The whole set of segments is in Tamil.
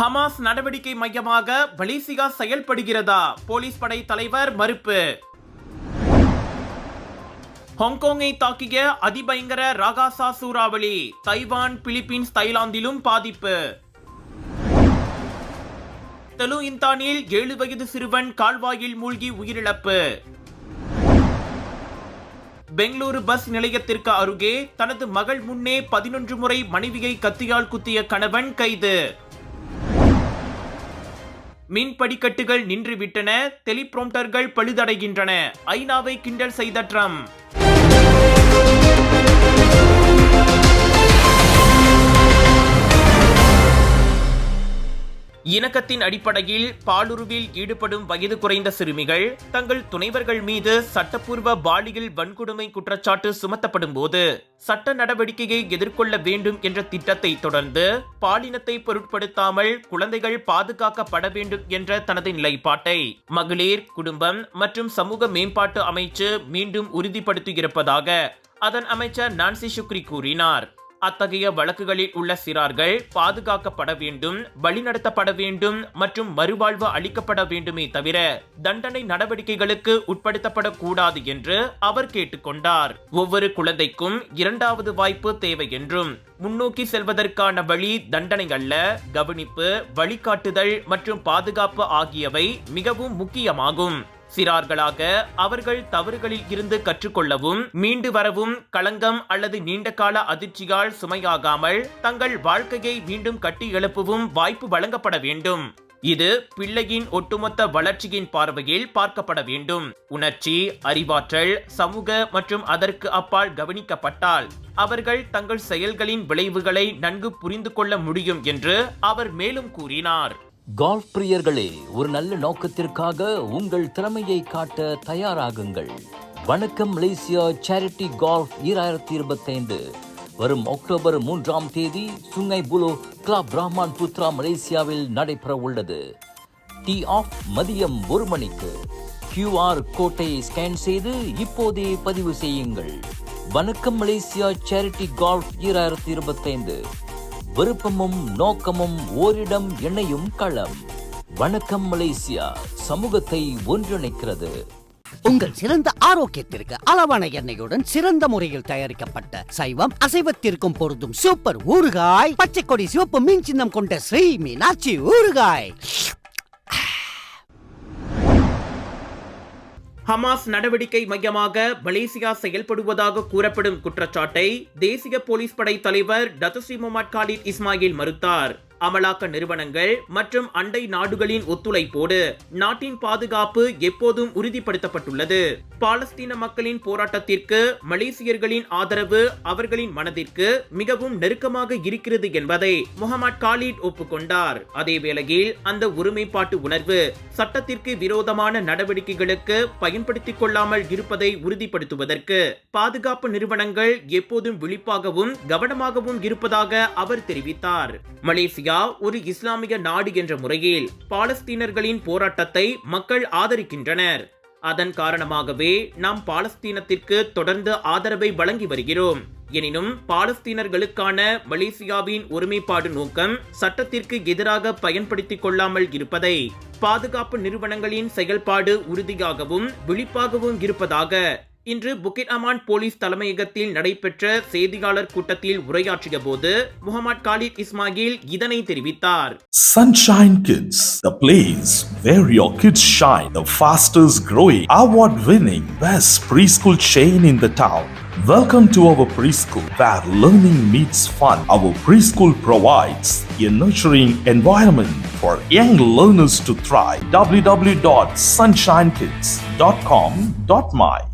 ஹமாஸ் நடவடிக்கை மையமாக மலேசியா செயல்படுகிறதா? போலீஸ் படை தலைவர் மறுப்பு. ஹாங்காங்கை தாக்கிய அதிபயங்கர ராகாசா சூறாவளி தைவான் பிலிப்பீன்ஸ் தைலாந்திலும் பாதிப்பு. தெலு இந்தானில் ஏழு வயது சிறுவன் கால்வாயில் மூழ்கி உயிரிழப்பு. பெங்களூரு பஸ் நிலையத்திற்கு அருகே தனது மகள் முன்னே பதினொன்று முறை மனைவியை கத்தியால் குத்திய கணவன் கைது. மின் படிக்கட்டுகள் நின்றுவிட்டன டெலிப்ரோம்டர்கள் பழுதடைகின்றன. ஐநாவை கிண்டல் செய்த ட்ரம்ப். இணக்கத்தின் அடிப்படையில் பாலுருவில் ஈடுபடும் வயது குறைந்த சிறுமிகள் தங்கள் துணைவர்கள் மீது சட்டப்பூர்வ பாலியல் வன்கொடுமை குற்றச்சாட்டு சுமத்தப்படும் போது சட்ட நடவடிக்கையை எதிர்கொள்ள வேண்டும் என்ற திட்டத்தை தொடர்ந்து பாலினத்தை பொருட்படுத்தாமல் குழந்தைகள் பாதுகாக்கப்பட வேண்டும் என்ற தனது நிலைப்பாட்டை மகளிர் குடும்பம் மற்றும் சமூக மேம்பாட்டு அமைச்சு மீண்டும் உறுதிப்படுத்தியிருப்பதாக அதன் அமைச்சர் நான்சி சுக்ரி கூறினார். அத்தகைய வழக்குகளில் உள்ள சிறார்கள் பாதுகாக்கப்பட வேண்டும் வழிநடத்தப்பட வேண்டும் மற்றும் மறுவாழ்வு அளிக்கப்பட வேண்டுமே தவிர தண்டனை நடவடிக்கைகளுக்கு உட்படுத்தப்படக்கூடாது என்று அவர் கேட்டுக்கொண்டார் ஒவ்வொரு குழந்தைக்கும் இரண்டாவது வாய்ப்பு தேவை என்றும் முன்னோக்கி செல்வதற்கான வழி தண்டனை அல்ல கவனிப்பு வழிகாட்டுதல் மற்றும் பாதுகாப்பு ஆகியவை மிகவும் முக்கியமாகும். சிறார்களாக அவர்கள் தவறுகளில் இருந்து கற்றுக்கொள்ளவும் மீண்டு வரவும் களங்கம் அல்லது நீண்டகால அதிர்ச்சியால் சுமையாகாமல் தங்கள் வாழ்க்கையை மீண்டும் கட்டி எழுப்பவும் வாய்ப்பு வழங்கப்பட வேண்டும். இது பிள்ளையின் ஒட்டுமொத்த வளர்ச்சியின் பார்வையில் பார்க்கப்பட வேண்டும். உணர்ச்சி அறிவாற்றல் சமூக மற்றும் அதற்கு அப்பால் கவனிக்கப்பட்டால் அவர்கள் தங்கள் செயல்களின் விளைவுகளை நன்கு புரிந்து கொள்ள முடியும் என்று அவர் மேலும் கூறினார். கால்ஃப் பிரியர்களே ஒரு நல்ல நோக்கத்திற்காக உங்கள் திறமையை காட்ட தயாராகுங்கள். வணக்கம் மலேசியா சேரிட்டி கால்ஃப் ஈராயிரத்தி இருபத்தைந்து. வரும் அக்டோபர் மூன்றாம் தேதி சுங்கை புலோ கிளப் பிராமான் புத்ரா மலேசியாவில் நடைபெற உள்ளது டி ஆஃப் மதியம் ஒரு மணிக்கு. கியூஆர் கோட்டை ஸ்கேன் செய்து இப்போதே பதிவு செய்யுங்கள். வணக்கம் மலேசியா சேரிட்டி கால்ஃப் ஈராயிரத்தி இருபத்தைந்து. விருப்பமும் நோக்கமும் ஓரிடம் இணையும் களம். வணக்கம் மலேசியா சமூகத்தை ஒன்றிணைக்கிறது. உங்கள் சிறந்த ஆரோக்கியத்திற்கு அளவான எண்ணெயுடன் சிறந்த முறையில் தயாரிக்கப்பட்ட சைவம் அசைவத்திற்கும் பொருந்தும் சூப்பர் ஊறுகாய் பச்சை கொடி சிவப்பு மீன் சின்னம் கொண்ட ஸ்ரீ மீனாட்சி ஊறுகாய். ஹமாஸ் நடவடிக்கை மையமாக மலேசியா செயல்படுவதாக கூறப்படும் குற்றச்சாட்டை தேசிய போலீஸ் படை தலைவர் டத்துஸ்ரீ முகமது காலித் இஸ்மாயில் மறுத்தார். அமலாக்க நிறுவனங்கள் மற்றும் அண்டை நாடுகளின் ஒத்துழைப்போடு நாட்டின் பாதுகாப்பு எப்போதும் உறுதிப்படுத்தப்பட்டுள்ளது. பாலஸ்தீன மக்களின் போராட்டத்திற்கு மலேசியர்களின் ஆதரவு அவர்களின் மனதிற்கு மிகவும் நெருக்கமாக இருக்கிறது என்பதை முகமது காலிட் ஒப்புக்கொண்டார். அதே வேளையில் அந்த ஒருமைப்பாட்டு உணர்வு சட்டத்திற்கு விரோதமான நடவடிக்கைகளுக்கு பயன்படுத்திக் கொள்ளாமல் இருப்பதை உறுதிப்படுத்துவதற்கு பாதுகாப்பு நிறுவனங்கள் எப்போதும் விழிப்பாகவும் கவனமாகவும் இருப்பதாக அவர் தெரிவித்தார். மலேசியா ஒரு இஸ்லாமிய நாடு என்ற முறையில் பாலஸ்தீனர்களின் போராட்டத்தை மக்கள் ஆதரிக்கின்றனர். அதன் காரணமாகவே நாம் பாலஸ்தீனத்திற்கு தொடர்ந்து ஆதரவை வழங்கி வருகிறோம். எனினும் பாலஸ்தீனர்களுக்கான மலேசியாவின் ஒருமைப்பாடு நோக்கம் சட்டத்திற்கு எதிராக பயன்படுத்திக் கொள்ளாமல் இருப்பதை பாதுகாப்பு நிறுவனங்களின் செயல்பாடு உறுதியாகவும் விழிப்பாகவும் இருப்பதாக இன்று புக்கிட் அமான் போலீஸ் தலைமையகத்தில் நடைபெற்ற செய்தியாளர் கூட்டத்தில் உரையாற்றிய போது முகமது காலித் இஸ்மாயில் இதனை தெரிவித்தார் Sunshine Kids, the place where your kids shine, the fastest growing, award winning, best preschool chain in the town. Welcome to our preschool where learning meets fun. Our preschool provides a nurturing environment for young learners to thrive. www.sunshinekids.com.my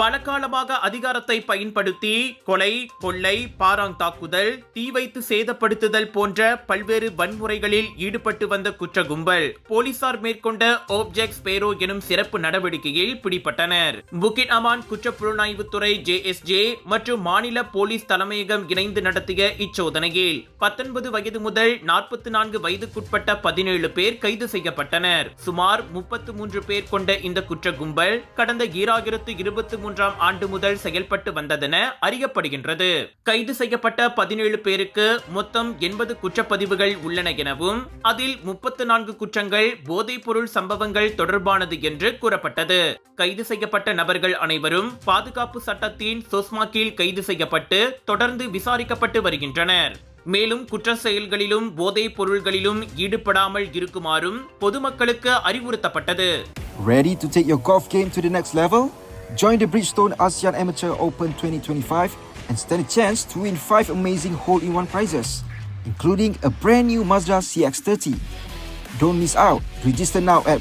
பல காலமாக அதிகாரத்தை பயன்படுத்தி கொலை கொள்ளை பாராங் தாக்குதல் தீ வைத்து சேதப்படுத்துதல் போன்ற பல்வேறு வன்முறைகளில் ஈடுபட்டு வந்த குற்ற கும்பல் போலீசார் மேற்கொண்ட ஓப்ஜெக்ட் பேரோ எனும் சிறப்பு நடவடிக்கையில் பிடிபட்டனர். புக்கிட் அமான் குற்ற புலனாய்வுத்துறை ஜேஎஸ்ஜே மற்றும் மாநில போலீஸ் தலைமையகம் இணைந்து நடத்திய இச்சோதனையில் பத்தொன்பது வயது முதல் நாற்பத்தி நான்கு வயதுக்குட்பட்ட பதினேழு பேர் கைது செய்யப்பட்டனர். சுமார் முப்பத்து மூன்று பேர் கொண்ட இந்த குற்ற கும்பல் கடந்த ஈராயிரத்து இருபத்தி மூன்றாம் ஆண்டு முதல் செயல்பட்டு வந்ததென அறியப்படுகின்றது. கைது செய்யப்பட்ட பதினேழு பேருக்கு மொத்தம் எண்பது குற்றப்பதிவுகள் உள்ளன எனவும் அதில் முப்பத்து நான்கு குற்றங்கள் போதைப் பொருள் சம்பவங்கள் தொடர்பானது என்று கூறப்பட்டது. கைது செய்யப்பட்ட நபர்கள் அனைவரும் பாதுகாப்பு சட்டத்தின் சொஸ்மா கீழ் கைது செய்யப்பட்டு தொடர்ந்து விசாரிக்கப்பட்டு வருகின்றனர். மேலும் குற்ற செயல்களிலும் போதைப் பொருள்களிலும் ஈடுபடாமல் இருக்குமாறும் பொதுமக்களுக்கு அறிவுறுத்தப்பட்டது. Ready to take your golf game to the next level? Join the Bridgestone ASEAN Amateur Open 2025 and stand a chance to win 5 amazing hole-in-one prizes, including a brand new Mazda CX-30. Don't miss out. Register now at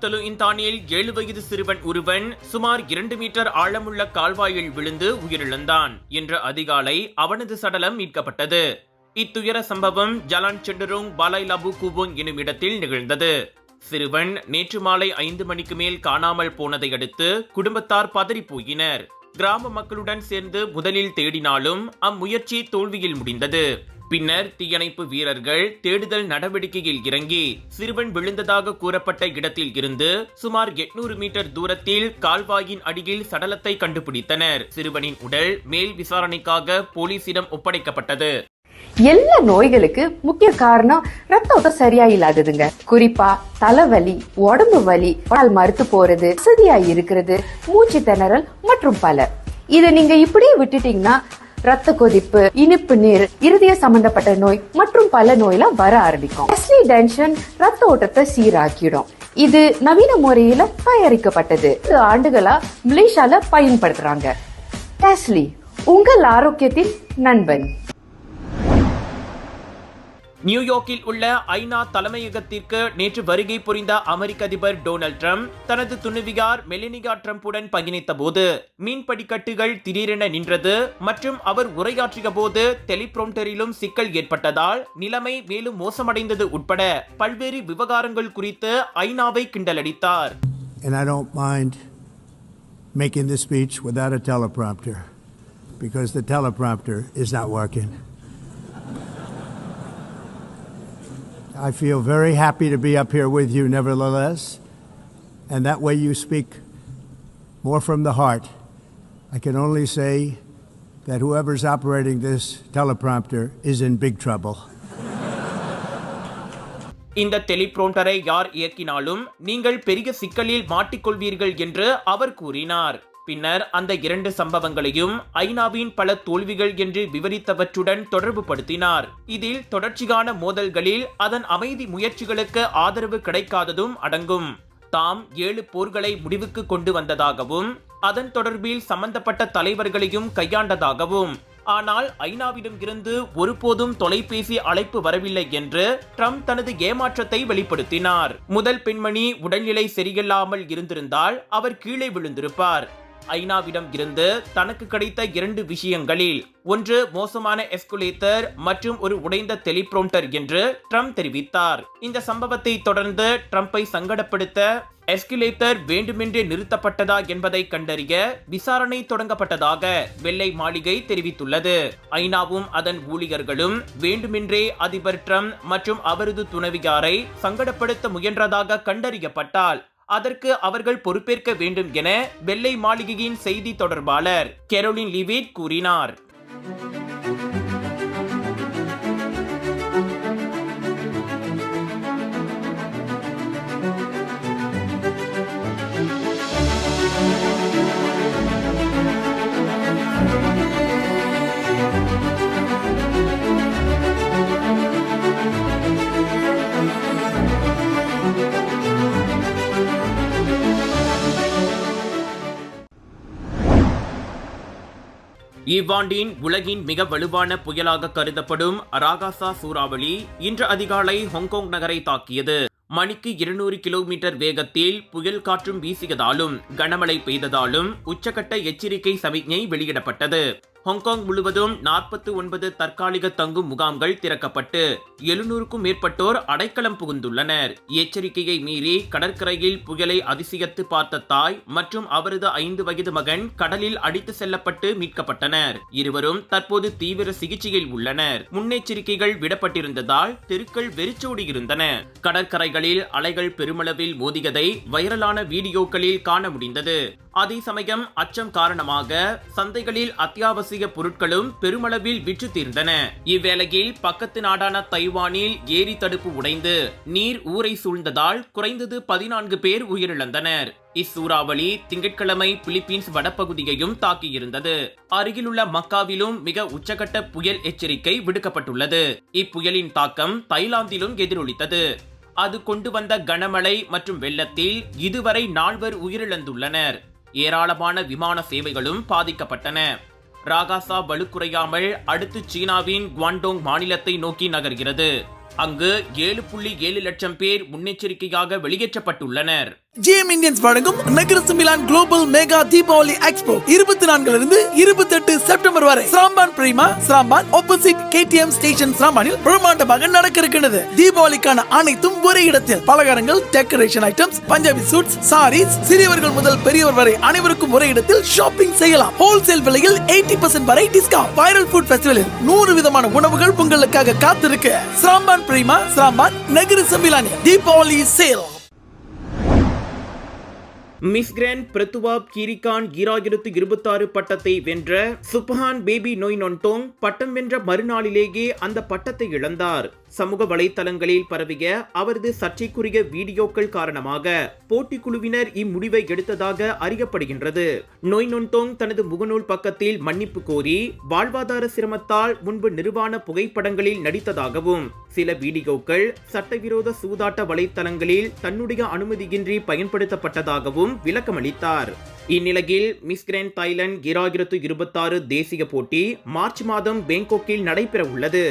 bridgestoneasianamateur.com. இந்தானியில் ஏழு வயது சிறுவன் ஒருவன் சுமார் இரண்டு மீட்டர் ஆழமுள்ள கால்வாயில் விழுந்து உயிரிழந்தான் என்ற அதிகாலை அவனது சடலம் மீட்கப்பட்டது. இத்துயர சம்பவம் ஜலான் செண்டரோங் பாலாய் லபு கூபோங் எனும் இடத்தில் நிகழ்ந்தது. சிறுவன் நேற்று மாலை ஐந்து மணிக்கு மேல் காணாமல் போனதை அடுத்து குடும்பத்தார் பதறிப் போயினர். கிராம மக்களுடன் சேர்ந்து முதலில் தேடினாலும் அம்முயற்சி தோல்வியில் முடிந்தது. பின்னர் தீயணைப்பு வீரர்கள் தேடுதல் நடவடிக்கையில் இறங்கி சிறுவன் விழுந்ததாக கூறப்பட்ட இடத்தில் இருந்து சுமார் 800 மீட்டர் தூரத்தில் கால்வாயின் அடியில் சடலத்தை கண்டுபிடித்தனர். சிறுவனின் உடல் மேல் விசாரணைக்காக போலீசிடம் ஒப்படைக்கப்பட்டது. எல்லா நோய்களுக்கு முக்கிய காரணம் ரத்த ஓட்டம் சரியா இல்லாததுங்க குறிப்பா தலைவலி உடம்பு வலி கால் மறுத்து போறது வசதியா இருக்கிறது மூச்சு திணறல் மற்றும் பல. இதை நீங்க இப்படியே விட்டுட்டீங்கன்னா ரத்த கொதிப்பு இனிப்பு நீர் இருதய சம்பந்தப்பட்ட நோய் மற்றும் பல நோயெல்லாம் வர ஆரம்பிக்கும். டெஸ்லி டென்ஷன் ரத்த ஓட்டத்தை சீராக்கிடும். இது நவீன முறையில தயாரிக்கப்பட்டது. இது ஆண்டுகளா மலேசியால பயன்படுத்துறாங்க. டெஸ்லி உங்கள் ஆரோக்கியத்தின் நண்பன். நியூயார்க்கில் உள்ள ஐநா தலைமையகத்திற்கு நேற்று வருகை புரிந்த அமெரிக்க அதிபர் டொனால்ட் ட்ரம்ப் தனது துணைவியார் மெலினிகா ட்ரம்புடன் பயணித்த போது மீன் படிக்கட்டுகள் திடீரென நின்றது மற்றும் அவர் உரையாற்றிய போது டெலிப்ரோம்டரிலும் சிக்கல் ஏற்பட்டதால் நிலைமை மேலும் மோசமடைந்தது உட்பட பல்வேறு விவகாரங்கள் குறித்து ஐநாவை கிண்டலடித்தார் And I don't mind making this speech without a teleprompter because the teleprompter is not working. I feel very happy to be up here with you, nevertheless, and that way you speak more from the heart. I can only say that whoever's operating this teleprompter is in big trouble. இந்த டெலிப்ரோண்டரை யார் இயக்கினாலும் நீங்கள் பெரிய சிக்கலில் மாட்டிக்கொள்வீர்கள் என்று அவர் கூறினார் பின்னர் அந்த இரண்டு சம்பவங்களையும் ஐநாவின் பல தோல்விகள் என்று விவரித்தவற்றுடன் தொடர்பு படுத்தினார் இதில் தொடர்ச்சியான மோதல்களில் அதன் அமைதி முயற்சிகளுக்கு ஆதரவு கிடைக்காததும் அடங்கும். தாம் ஏழு போர்களை முடிவுக்கு கொண்டு வந்ததாகவும் அதன் தொடர்பில் சம்பந்தப்பட்ட தலைவர்களையும் கையாண்டதாகவும் ஆனால் ஐநாவிடம் இருந்து ஒருபோதும் தொலைபேசி அழைப்பு வரவில்லை என்று ட்ரம்ப் தனது ஏமாற்றத்தை வெளிப்படுத்தினார். முதல் பெண்மணி உடல்நிலை சரியில்லாமல் இருந்திருந்தால் அவர் கீழே விழுந்திருப்பார். ஐநாவிடம் இருந்து தனக்கு கிடைத்த இரண்டு விஷயங்களில் ஒன்று மோசமான எஸ்குலேட்டர் மற்றும் ஒரு உடைந்த டெலிப்ரோம்டர் என்று ட்ரம்ப் தெரிவித்தார். இந்த சம்பவத்தை தொடர்ந்து ட்ரம்ப்பை சங்கடப்படுத்த எஸ்குலேட்டர் வேண்டுமென்றே நிறுத்தப்பட்டதா என்பதை கண்டறிய விசாரணை தொடங்கப்பட்டதாக வெள்ளை மாளிகை தெரிவித்துள்ளது. ஐநாவும் அதன் ஊழியர்களும் வேண்டுமென்றே அதிபர் ட்ரம்ப் மற்றும் அவரது துணைவியாரை சங்கடப்படுத்த முயன்றதாக கண்டறியப்பட்டால் அதற்கு அவர்கள் பொறுப்பேற்க வேண்டும் என வெள்ளை மாளிகையின் செய்தி தொடர்பாளர் கெரோலின் லிவிட் கூறினார். இவ்வாண்டின் உலகின் மிக வலுவான புயலாக கருதப்படும் ராகாசா சூறாவளி இன்று அதிகாலை ஹாங்காங் நகரை தாக்கியது. மணிக்கு இருநூறு கிலோமீட்டர் வேகத்தில் புயல் காற்றும் வீசியதாலும் கனமழை பெய்ததாலும் உச்சகட்ட எச்சரிக்கை சமிக்ஞை வெளியிடப்பட்டது. ஹாங்காங் முழுவதும் நாற்பத்தி ஒன்பது தற்காலிக தங்கும் முகாம்கள் திறக்கப்பட்டு எழுநூறுக்கும் மேற்பட்டோர் அடைக்கலம் புகுந்துள்ளனர். எச்சரிக்கையை மீறி கடற்கரையில் புயலை அதிசயத்து பார்த்த தாய் மற்றும் அவரது ஐந்து வயது மகன் கடலில் அடித்து செல்லப்பட்டு மீட்கப்பட்டனர். இருவரும் தற்போது தீவிர சிகிச்சையில் உள்ளனர். முன்னெச்சரிக்கைகள் விடப்பட்டிருந்ததால் தெருக்கள் வெறிச்சோடி இருந்தன. கடற்கரைகளில் அலைகள் பெருமளவில் மோதியதை வைரலான வீடியோக்களில் காண முடிந்தது. அதே சமயம் அச்சம் காரணமாக சந்தைகளில் அத்தியாவசிய பொருட்களும் பெருமளவில் விற்று தீர்ந்தன. இவ்வேளையில் பக்கத்து நாடான தைவானில் ஏரி தடுப்பு உடைந்து நீர் ஊரை சூழ்ந்ததால் குறைந்தது பதினான்கு பேர் உயிரிழந்தனர். இச்சூறாவளி திங்கட்கிழமை பிலிப்பீன்ஸ் வடப்பகுதியையும் தாக்கியிருந்தது. அருகிலுள்ள மக்காவிலும் மிக உச்சகட்ட புயல் எச்சரிக்கை விடுக்கப்பட்டுள்ளது. இப்புயலின் தாக்கம் தைலாந்திலும் எதிரொலித்தது. அது கொண்டு வந்த கனமழை மற்றும் வெள்ளத்தில் இதுவரை நால்வர் உயிரிழந்துள்ளனர். ஏராளமான விமான சேவைகளும் பாதிக்கப்பட்டன. ராகாசா வலுக்குறையாமல் அடுத்து சீனாவின் குவாண்டோங் மாநிலத்தை நோக்கி நகர்கிறது. அங்கு ஏழு புள்ளி ஏழு லட்சம் பேர் முன்னெச்சரிக்கையாக வெளியேற்றப்பட்டுள்ளனர். ஜிஎம் இந்தியன்ஸ் வழங்கும் நகரசு Milan global mega Deepavali expo இருபத்தி நான்குல இருந்து இருபத்தி எட்டு செப்டம்பர் வரை சாம்பான் பிரீமா சாம்பான் ஆப்போசிட் கேடிஎம் ஸ்டேஷன் சாம்பானில் பிரம்மாண்டமாக நடக்க இருக்கிறது தீபாவளிக்கான அனைத்தும் ஒரே இடத்தில் பலகாரங்கள் decoration items Punjabi suits saris சிறியவர்கள் முதல் பெரியவர் வரை அனைவருக்கும் ஒரே இடத்தில் ஷாப்பிங் செய்யலாம். ஹோல்சேல் விலையில் எயிட்டி பர்சன்ட் வரை டிஸ்கவுண்ட் வைரல் ஃபுட் ஃபெஸ்டிவலில் நூறு விதமான உணவுகள் உங்களுக்காக காத்திருக்கு. சாம்பான் பிரீமா சாம்பான் Negeri Sembilan Deepavali Sale. Miss Grand பிரத்துவாப் கிரிகான் ஈராயிரத்து இருபத்தாறு பட்டத்தை வென்ற சுப்ஹான் பேபி நொய் நொன்டோங் பட்டம் வென்ற மறுநாளிலேயே அந்த பட்டத்தை இழந்தார் சமூக வலைத்தளங்களில் பரவிய அவரது சர்ச்சைக்குரிய வீடியோக்கள் காரணமாக போட்டி குழுவினர் இம்முடிவை எடுத்ததாக அறியப்படுகின்றது. நொய் நொன்டோங் தனது முகநூல் பக்கத்தில் மன்னிப்பு கோரி வாழ்வாதார சிரமத்தால் முன்பு நிர்வாண புகைப்படங்களில் நடித்ததாகவும் சில வீடியோக்கள் சட்டவிரோத சூதாட்ட வலைத்தளங்களில் தன்னுடைய அனுமதியின்றி பயன்படுத்தப்பட்டதாகவும் விளக்கமளித்தார். இந்நிலையில் மிஸ் கிராண்ட் தாய்லாந்து இராயிரத்து இருபத்தாறு தேசிய போட்டி மார்ச் மாதம் பேங்காக்கில் நடைபெற உள்ளது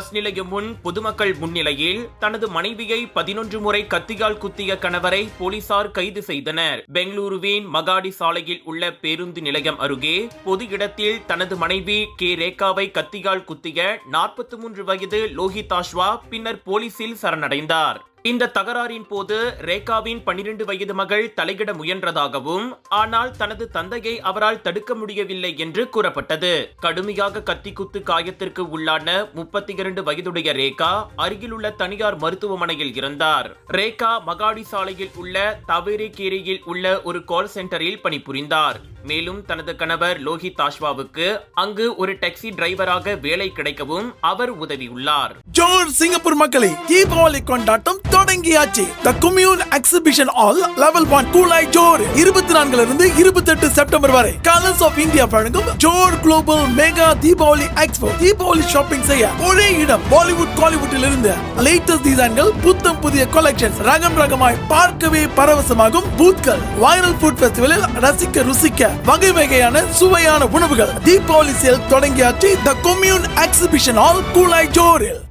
பஸ் நிலையம் முன் பொதுமக்கள் முன்னிலையில் தனது மனைவியை பதினொன்று முறை கத்தியால் குத்திய கணவரை போலீசார் கைது செய்தனர். பெங்களூருவின் மகாடி சாலையில் உள்ள பேருந்து நிலையம் அருகே பொது இடத்தில் தனது மனைவி கே. ரேகாவை கத்தியால் குத்திய நாற்பத்தி மூன்று வயது லோஹிதாஷ்வா பின்னர் போலீசில் சரணடைந்தார். இந்த தகராறின் போது ரேகாவின் பனிரெண்டு வயது மகள் தலையிட முயன்றதாகவும் ஆனால் தனது தந்தையை அவரால் தடுக்க முடியவில்லை என்று கூறப்பட்டது. கடுமையாக கத்திக்குத்து காயத்திற்கு உள்ளான முப்பத்தி இரண்டு வயதுடைய ரேகா அருகிலுள்ள தனியார் மருத்துவமனையில் இருந்தார். ரேகா மகாடி சாலையில் உள்ள தவேரேகேரியில் உள்ள ஒரு கால் சென்டரில் பணிபுரிந்தார். மேலும் தனது கணவர் லோஹித் ஆஷ்வாவுக்கு அங்கு ஒரு டாக்ஸி டிரைவராக வேலை கிடைக்கவும் அவர் உதவியுள்ளார். ஜோர் சிங்கப்பூர் மக்களை தீபாவளி கொண்டாட்டம் தொடங்கியாச்சு. The commune exhibition all level one Kulai Johor இருபத்தி நான்குல இருந்து இருபத்தி எட்டு செப்டம்பர் வரை. கலர்ஸ் ஆஃப் இந்தியா வழங்கும் Johor global mega Deepavali expo Deepavali shopping செய்ய ஒரே இடம் பாலிவுட் காலிவுட்டில் இருந்து லேட்டஸ்ட் டிசைன்கள் புத்தம் புதிய கலெக்ஷன் ரகம் ரகமாய் பார்க்கவே பரவசமாகும் பூத்கள் வைரல் ஃபுட் ஃபெஸ்டிவலில் ரசிக்க ருசிக்க வகை வகையான சுவையான உணவுகள். தீபாவளி சேல் தொடங்கியாச்சு. The commune exhibition all Kulai ஜோரில்